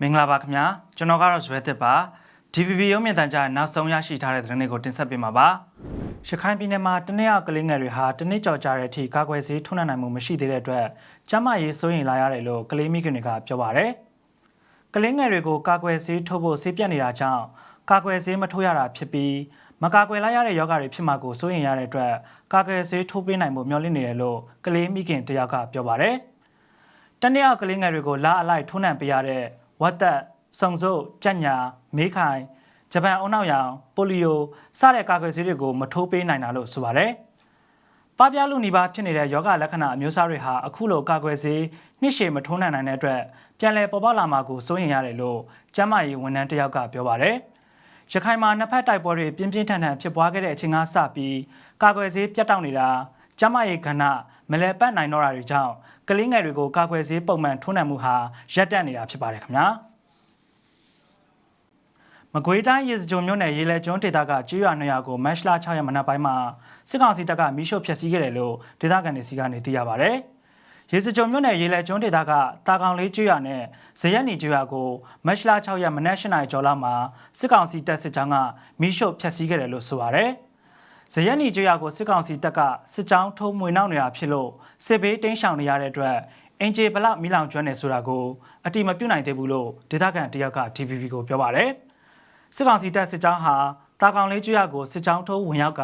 မင်္ဂလာပါခင်ဗျာကျွန်တော်ကတော့ဇွဲသစ်ပါ DVB ရုံးမြင့်တန်ကြားနောက်ဆုံးရရှိထားတဲ့သတင်းတွေကိုတင်ဆက်ပေးမှာပါရခိုင်ပြည်နယ်မှာတနေ့ကကလေးငယ်တွေဟာတနေ့ကြော်ကြတဲ့အထိကာကွယ်ဆေးထိုးနှံနိုင်မှုမရှိသေးတဲ့အတွက်ကျန်းမာရေးစိုးရိမ်လာရတယ်လို့ကလေးမိခင်တွေကပြောပါတယ်ကလေးငယ်တွေကိုကာကွယ်ဆေးထိုးဖို့ဆေးပြတ်နေတာကြောင့်ကာကွယ်ဆေးမထိုးရတာဖြစ်ပြီးမကာကွယ်လိုက်ရတဲ့ယောဂတွေဖြစ်မှာကိုစိုးရိမ်ရတဲ့အတွက်ကာကွယ်ဆေးထိုးပေးနိုင်မှုမျှော်လင့်နေတယ်လို့ကလေးမိခင်တယောက်ကပြောပါတယ် တနေ့အောက်ကလေးငယ်တွေကိုလာအလိုက်ထိုးနှံပေးရတဲ့ဝတ်သက်စုံစုပ်ကြက်ညာမေးခိုင်ဂျပန်အုံနောက်ရောင်ပိုလီယိုစတဲ့ကာကွယ်ဆေးတွေကိုမထိုးပေးနိုင်တာလို့ဆိုပါတယ်။ပပြလူနီပါဖြစ်နေတဲ့ယောဂလက္ခဏာအမျိုးအစားတွေဟာအခုလိုကာကွယ်ဆေးနှစ်ရှည်မထိုးနှံနိုင်တဲ့အတွက်ပြန်လည်ပေါ်ပေါက်လာမှာကိုစိုးရိမ်ရတယ်လို့ကျန်းမာရေးဝန်ထမ်းတစ်ယောက်ကပြောပါတယ်။ရခိုင်မှာနှစ်ဖက်တိုက်ပွဲတွေပြင်းပြင်းထန်ထန်ဖြစ်ပွားခဲ့တဲ့အချိန်ကစပြီးကာကွယ်ဆေးပြတ်တောက်နေတာ ကျန်းမာရေးကဏ္ဍမလဲပတ်နိုင်တော့တာတွေကြောင့်ကလေးငယ်တွေကိုကာကွယ်ဆေးပုံမှန်ထိုးနှံမှုဟာရပ်တန့်နေတာဖြစ်ပါတယ်ခင်ဗျာမကွေးတိုင်းရေစကြိုမြို့နယ်ရေလဲကျွန်းဒေသကကျွော်နေရာကိုမတ်လ6ရက်မနက်ပိုင်းမှာစစ်ကောင်စီတပ်ကမိရှို့ဖျက်ဆီးခဲ့တယ်လို့ဒေသခံတွေစီကနေသိရပါဗျ။ရေစကြိုမြို့နယ်ရေလဲကျွန်းဒေသကတာကောင်လေးကျွော်နဲ့ဇရက်နီကျွော်ကိုမတ်လ6ရက်မနက်8နာရီကျော်လောက်မှာစစ်ကောင်စီတပ်စစ်ကြောင်းကမိရှို့ဖျက်ဆီးခဲ့တယ်လို့ဆိုပါဗျ။ ဇရက်နီကျွော်ကိုစစ်ကောင်စီတပ်ကစစ်ကြောင်းထုံးမွေနောက်နေတာဖြစ်လို့စစ်ဘေးတင်းရှောင်နေရတဲ့အတွက်အင်ဂျေဘလမီလောင်ကျွမ်းနေဆိုတာကိုအတိမပြုတ်နိုင်သေးဘူးလို့ဒေသခံတယောက်က TVB ကိုပြောပါတယ်။စစ်ကောင်စီတပ်စစ်ကြောင်းဟာတာကောင်လေးကျွော်ကိုစစ်ကြောင်းထုံးဝင်ရောက်က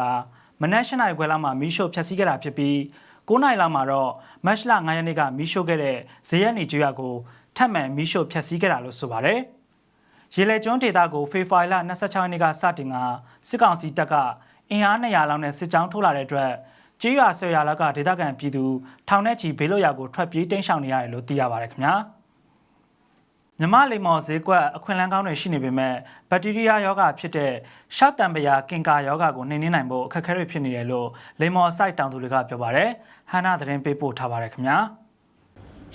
မနက်၈နာရီခွဲလောက်မှာမီးရှို့ဖျက်ဆီးခဲ့တာဖြစ်ပြီး9နာရီလောက်မှာတော့မတ်လ9ရက်နေ့ကမီးရှို့ခဲ့တဲ့ဇရက်နီကျွော်ကိုထပ်မံမီးရှို့ဖျက်ဆီးခဲ့တာလို့ဆိုပါတယ်။ရေလေကျွန်းဒေတာကိုဖေဖော်ဝါရီလ26ရက်နေ့ကစတင်ကစစ်ကောင်စီတပ်က အင်အား200လောက်နဲ့စစ်ကြောင်းထိုးလာတဲ့အတွက်ကြေးရွာဆွေရွာလောက်ကဒေသခံပြည်သူထောင်ထဲချီဘေးလွတ်ရာကိုထွက်ပြေးတိမ်းရှောင်နေရတယ်လို့သိရပါတယ်ခင်ဗျာမြမလိမ္မော်ဈေးကွက်အခွင့်အလမ်းကောင်းတွေရှိနေပေမဲ့ဘက်တီးရီးယားယောဂဖြစ်တဲ့ရှောက်တံပရာကင်ကာယောဂကိုနှိမ်နင်းနိုင်ဖို့အခက်အခဲတွေဖြစ်နေတယ်လို့လိမ္မော်စိုက်တောင်သူတွေကပြောပါတယ်ဟန်နာသတင်းပေးပို့ထားပါတယ်ခင်ဗျာ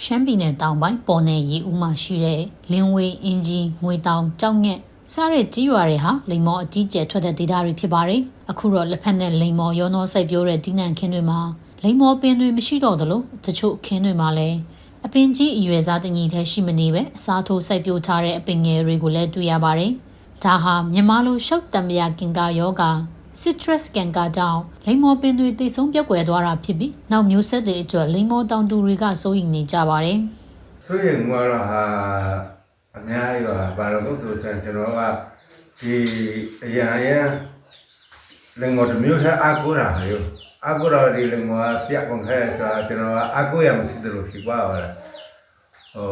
ရှမ်းပြည်နယ်တောင်ပိုင်းပေါ်နယ်ရီဦးမှာရှိတဲ့လင်းဝေးအင်ဂျီငွေတောင်ကြောက်ငက် စားတဲ့ကြီးရွာတွေဟာလိမ္မော်အကြီးကျယ်ထွက်တဲ့ဒေသတွေဖြစ်ပါတယ်။အခုတော့လက်ဖက်နဲ့လိမ္မော်ရောနှောစိုက်ပျိုးတဲ့ဒီနံခင်းတွေမှာလိမ္မော်ပင်တွေမရှိတော့သလိုတချို့ခင်းတွေမှာလည်းအပင်ကြီးအရွယ်စားတညီထဲရှိမနေပဲအစားထိုးစိုက်ပျိုးထားတဲ့အပင်ငယ်တွေကိုလည်းတွေ့ရပါတယ်။ဒါဟာမြန်မာလိုရှုပ်တံမယာကင်ကာယောဂ citrus ကင်ကာကြောင့်လိမ္မော်ပင်တွေတိတ်ဆုံးပြောက်ွယ်သွားတာဖြစ်ပြီးနောက်မျိုးဆက်တွေအတွက်လိမ္မော်တောင်တူတွေကစိုးရိမ်နေကြပါတယ်။ဆိုရင်ကတော့ဟာ အများကြီးပါဘာလို့လဲဆိုတော့ကျွန်တော်ကဒီအရာအရာလင်္ကာတစ်မျိုးထဲအကူတာဟာယောအကူတော့ဒီလင်္ကာပြတ်ကုန်ခဲဆိုတော့ကျွန်တော်ကအကူရမရှိတယ်လို့ဖြစ်သွားပါတယ်ဟို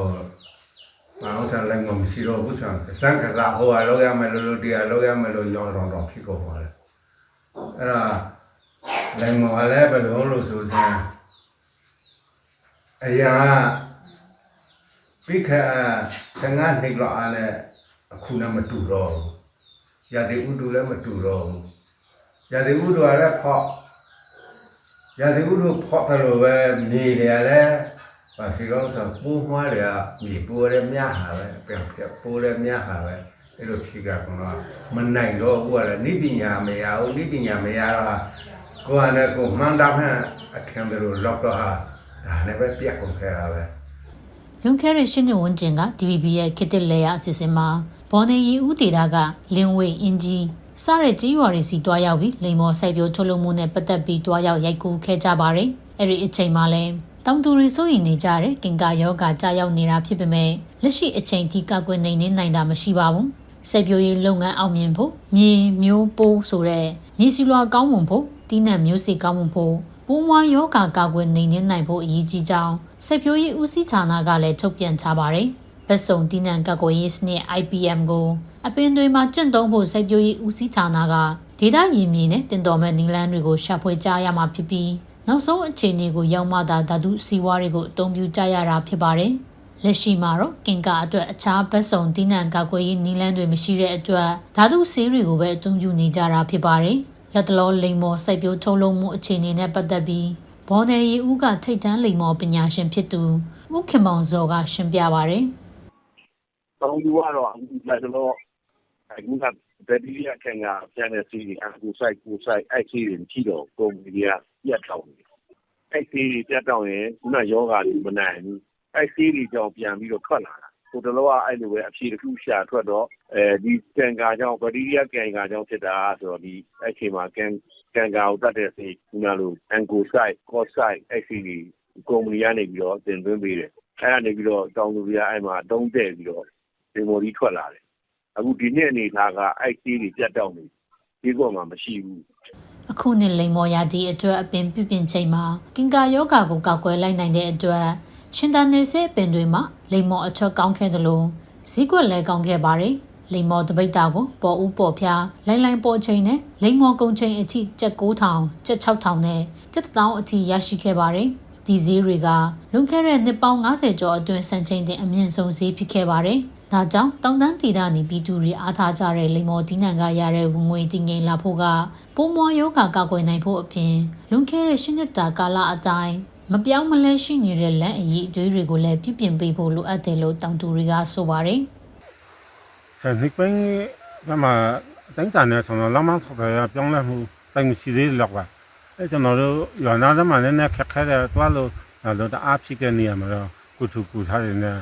မအောင်ဆန်လင်္ကာမရှိတော့ဘူးဆန်စံကစားဟိုအလောက်ရမယ်လို့လို့တရားလောက်ရမယ်လို့ရောင်းတော့တော့ဖြစ်ကုန်ပါတယ်အဲ့ဒါလင်္ကာလည်းဘယ်လိုလို့ဆိုစမ်းအရာပြီးခါ ဆငါနှစ်လောက်အားနဲ့အခုနဲ့မတူတော့ဘူးရာသီဥတုလည်းမတူတော့ဘူးရာသီဥတုကလည်းဖောက်ရာသီဥတုဖောက်တယ်လို့ပဲမြေတွေလည်းဘာဖြစ်လို့ဆိုပူမွားတွေကမြေပူရဲမြဟာပဲပြန်ပြပူရဲမြဟာပဲအဲ့လိုဖြစ်ကြကတော့မနိုင်တော့ဘူးကလည်းနိပညာမရဘူးနိပညာမရတော့ကိုယ်ကလည်းကိုယ်မှန်တာမှန်အထင်တယ်လို့လောက်တော့ဟာဒါလည်းပဲပြတ်ကုန်ခဲ့တာပဲ လွန်ခဲ့တဲ့ရှင်းနေဝန်းကျင်က DVB ရဲ့ခေတ်သစ်လေယာအစီအစဉ်မှာဘော်နေရီဦးဒေတာကလင်းဝေးအင်ဂျီစားတဲ့ကြီးရွာတွေစီတွားရောက်ပြီးလိမ္မော်စိုက်ပျိုးထုတ်လုပ်မှုနဲ့ပတ်သက်ပြီးတွားရောက်ရိုက်ကူးခဲ့ကြပါတယ်။အဲ့ဒီအချိန်မှာလဲတောင်တူရီစိုးရင်နေကြတဲ့ကင်ကာယောဂကြာရောက်နေတာဖြစ်ပေမဲ့လက်ရှိအချိန်ထိကောက်ွယ်နေနေနိုင်တာမရှိပါဘူး။စိုက်ပျိုးရေးလုပ်ငန်းအောင်မြင်ဖို့မြေမျိုးပိုးဆိုတဲ့မြေစီလွာကောင်းမွန်ဖို့တီးနှံမျိုးစီကောင်းမွန်ဖို့ပိုးမွားယောဂကာကွယ်နေနေနိုင်ဖို့အရေးကြီးကြောင်း စိုက်ပျိုးရေးဦးစီးဌာနကလည်းထုတ်ပြန်ထားပါတယ်။ဗက်စုံတီးနှံကာကွယ်ရေးစနစ် IPM ကိုအပင်တွေမှာကျင့်သုံးဖို့စိုက်ပျိုးရေးဦးစီးဌာနကဒေတာရင်းမြစ်နဲ့တင်တော်မဲ့နီလန်းတွေကိုရှာဖွေကြရမှာဖြစ်ပြီးနောက်ဆုံးအခြေအနေကိုရောက်မှသာဓာတုစီးပွားတွေကိုအသုံးပြုကြရတာဖြစ်ပါတယ်။လက်ရှိမှာတော့ကင်ကာအတွက်အခြားဘက်စုံတီးနှံကာကွယ်ရေးနီလန်းတွေမရှိတဲ့အတွက်ဓာတုဆေးတွေကိုပဲအသုံးပြုနေကြတာဖြစ်ပါတယ်။လက်တလောလိမ်မော်စိုက်ပျိုးထုတ်လုပ်မှုအခြေအနေနဲ့ပတ်သက်ပြီး ဘော်နယ်ရီဦးကထိတ်တန်းလိမ်မော်ပညာရှင်ဖြစ်သူဦးခင်မောင်ဇော်ကရှင်းပြပါဗျ။တောင်သူကတော့အခုလက်တော့အခုကဘက်တီးရီးယားခံကပြန်တဲ့စီးတွေအခုဆိုင်ကိုဆိုင်အဲ့စီးတွေမရှိတော့ကုမ္ပဏီတွေကပြတ်တော့တယ်အဲ့စီးတွေပြတ်တော့ရင်ခုနယောဂါတွေမနိုင်ဘူးအဲ့ဆေးတွေကြောင့်ပြန်ပြီးတော့ထွက်လာတာ ဟိုတလောကအဲ့လိုပဲအဖြေတစ်ခုရှာထွက်တော့အဲဒီကန်ကာကြောင့်ဘက်တီးရီးယားကန်ကာကြောင့်ဖြစ်တာဆိုတော့ဒီအဲ့ချိန်မှာကန်ကန်ကာကိုတတ်တဲ့ဆေးခုနလိုအန်ကိုဆိုင်ကော့ဆိုင်အဲ့ဆေးတွေကုမ္ပဏီကနေပြီးတော့တင်သွင်းပေးတယ်အဲ့ကနေပြီးတော့တောင်သူတွေကအဲ့မှာအတုံးတဲ့ပြီးတော့ဒီမော်ဒီထွက်လာတယ်အခုဒီနေ့အနေထားကအဲ့ဆေးတွေပြတ်တောက်နေဒီကောမှာမရှိဘူးအခုနှစ်လိမ်မော်ရာဒီအတွက်အပင်ပြုပြင်ချိန်မှာကင်ကာယောဂါကိုကောက်ကွယ်လိုက်နိုင်တဲ့အတွက် ရှင်တန်နေစေအပင်တွေမှာလိမ်မော်အချွတ်ကောင်းခဲ့သလိုဈေးကွက်လည်းကောင်းခဲ့ပါတယ်လိမ်မော်တပိတ်တာကိုပေါ်ဦးပေါ်ဖျားလိုင်းလိုင်းပေါ်ချိန်နဲ့လိမ်မော်ကုံချိန်အထိကျပ်9000ကျပ်6000နဲ့ကျပ်1000အထိရရှိခဲ့ပါတယ်ဒီဈေးတွေကလွန်ခဲ့တဲ့နှစ်ပေါင်း90ကျော်အတွင်းစံချိန်တင်အမြင့်ဆုံးဈေးဖြစ်ခဲ့ပါတယ်။ဒါကြောင့်တောင်တန်းဒေသနေပြည်သူတွေအားထားကြတဲ့လိမ္မော်ဒီနံကရတဲ့ဝင်ငွေတည်ငြိမ်လာဖို့ကပိုးမွားယောဂကာကွယ်နိုင်ဖို့အပြင်လွန်ခဲ့တဲ့ရှစ်နှစ်တာကာလအတိုင်း မပြောင်းမလဲရှိနေတဲ့လက်အည်အသွေးတွေကိုလည်းပြုပြင်ပေးဖို့လိုအပ်တယ်လို့တောင်သူတွေကဆိုပါတယ်။ဆယ်နှစ်ပိုင်းကမှတိုင်းတန်နဲ့ဆိုတော့လမ်းမဆောက်တယ်ပြောင်းလဲမှုတိုင်မရှိသေးတော့ပါအဲကျွန်တော်တို့ရွာနာထဲမှာလည်းနည်းခက်ခဲတယ်တွားလို့တော့တအားဖြစ်တဲ့နေရာမှာတော့ကုထုကုထားတယ်နဲ့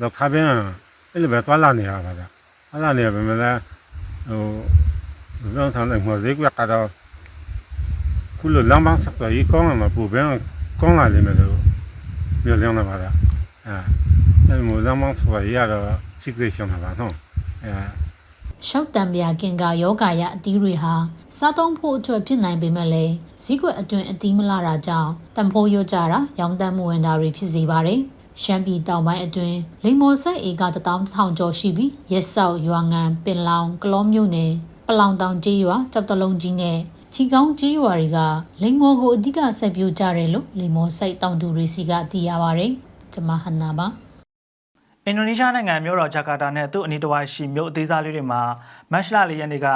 တော့ခါပြန်အဲ့လိုပဲတွားလာနေရပါလားအဲ့လာနေပဲမလားဟိုဘယ်လိုဆောင်လဲမ zik ကတော့ခုလိုလမ်းမဆောက်တယ်ကောင်းလာမှာပူပြန် ကောင်းလာလိမ့်မယ်လို့ပြောလျောင်းနေပါလားအဲအဲ့လိုလမ်းမဆောက်ရတော့စိတ်ကြရှုံးတာပါနော်အဲရှောက်တံပြာကင်ကာယောဂါရအသီးတွေဟာစားသုံးဖို့အတွက်ဖြစ်နိုင်ပေမဲ့လည်းဈေးကွက်အတွင်းအသီးမလာတာကြောင့်တန်ဖိုးရွကြတာရောင်းတမ်းမှုဝင်တာတွေဖြစ်စေပါတယ်။ရှမ်းပြည်တောင်ပိုင်းအတွင်းလိမ္မော်ဆက်ဧက1000ကျော်ရှိပြီးရက်ဆောက်ရွာငံပင်လောင်ကလောမြို့နယ်ပလောင်တောင်ကျေးရွာကြောက်တလုံးကြီးနဲ့ ချီကောင်းကျေးရွာတွေကလိမ္မော်ကိုအဓိကဆက်ပြိုကြတယ်လို့လိမ္မော်စိုက်တောင်သူတွေစီကသိရပါတယ်။ကျွန်မဟန်နာပါအင်ဒိုနီးရှားနိုင်ငံမြို့တော်ဂျကာတာနဲ့သူ့အနီးတစ်ဝိုက်ရှိမြို့အသေးစားလေးတွေမှာမတ်လ၄ရက်နေ့က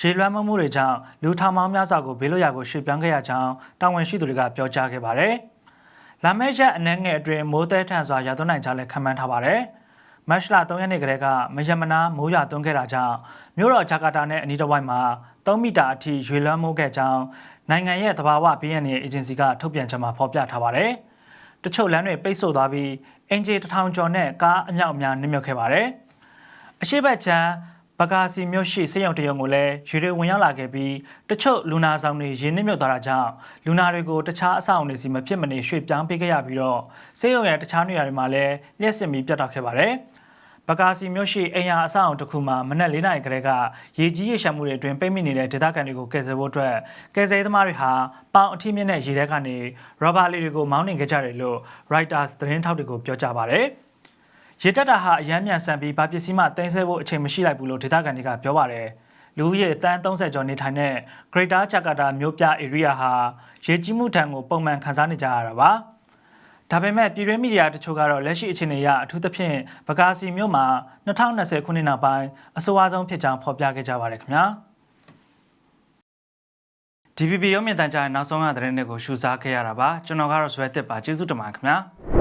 ရေလွှမ်းမိုးမှုတွေကြောင့်လူထောင်ပေါင်းများစွာကိုဘေးလွတ်ရာကိုရွှေ့ပြောင်းခဲ့ရကြောင်းတာဝန်ရှိသူတွေကပြောကြားခဲ့ပါတယ်။လာမယ့်ရက်အနည်းငယ်အတွင်းမိုးသည်ထန်စွာရာသွန်းနိုင်ကြလဲခံမှန်းထားပါတယ်။မတ်လ3ရက်နေ့ကတည်းကမယမနာမိုးရွာသွန်းခဲ့တာကြောင့်မြို့တော်ဂျကာတာနဲ့အနီးတစ်ဝိုက်မှာ 3မီတာအထိရွေလွှမ်းမိုးခဲ့ကြောင်းနိုင်ငံရဲ့သဘာဝဘေးရန်ရဲ့အေဂျင်စီကထုတ်ပြန်ချက်မှာဖော်ပြထားပါတယ်။တချို့လမ်းတွေပိတ်ဆို့သွားပြီးအင်ဂျီတစ်ထောင်ကျော်နဲ့ကားအမြောက်အများနစ်မြုပ်ခဲ့ပါတယ်။အရှိတ်ဘက်ချမ်းဘဂါစီမြို့ရှိစေယုံတရုံကိုလည်းရေတွေဝင်ရောက်လာခဲ့ပြီးတချို့လူနာဆောင်တွေရေနစ်မြုပ်သွားတာကြောင့်လူနာတွေကိုတခြားအဆောက်အုံတွေစီမဖြစ်မနေရွှေ့ပြောင်းပေးခဲ့ရပြီးတော့စေယုံရဲ့တခြားနေရာတွေမှာလည်းလျှက်စစ်မီပြတ်တောက်ခဲ့ပါတယ်။ ဘဂါစီမြို့ရှိအိမ်ယာအဆောက်အုံတစ်ခုမှာမနက်၄နာရီခန့်ကရေကြီးရေရှမ်းမှုတွေအတွင်းပိတ်မိနေတဲ့ဒေသခံတွေကိုကယ်ဆယ်ဖို့အတွက်ကယ်ဆယ်ရေးသမားတွေဟာပေါင်အထိမြင့်တဲ့ရေထဲကနေရော်ဘာလေးတွေကိုမောင်းနှင်ခဲ့ကြတယ်လို့ Reuters သတင်းထောက်တွေကိုပြောကြားပါတယ်။ရေတက်တာဟာအယမ်းမြန်ဆန်ပြီးဗာပစ္စည်းမှတင်ဆက်ဖို့အချိန်မရှိလိုက်ဘူးလို့ဒေသခံတွေကပြောပါတယ်။လူဦးရေတန်း30ကျော်နေထိုင်တဲ့ Greater Jakarta မြို့ပြ area ဟာရေကြီးမှုထံကိုပုံမှန်ခန်းစားနေကြရတာပါ။ ဒါပေမဲ့ပြည်တွင်းမီဒီယာတချို့ကတော့လက်ရှိအခြေအနေအရအထူးသဖြင့်ဗကာစီမြို့မှာ2020ခုနှစ်နောက်ပိုင်းအဆိုအဆုံးဖြစ်ကြောင်းဖော်ပြခဲ့ကြပါတယ်ခင်ဗျာ DVB ရုံးမြင့်တန်ကြားရဲ့နောက်ဆုံးရသတင်းတွေကိုရှုစားခဲ့ရတာပါကျွန်တော်ကတော့ဇွဲတစ်ပါကျေးဇူးတင်ပါတယ်ခင်ဗျာ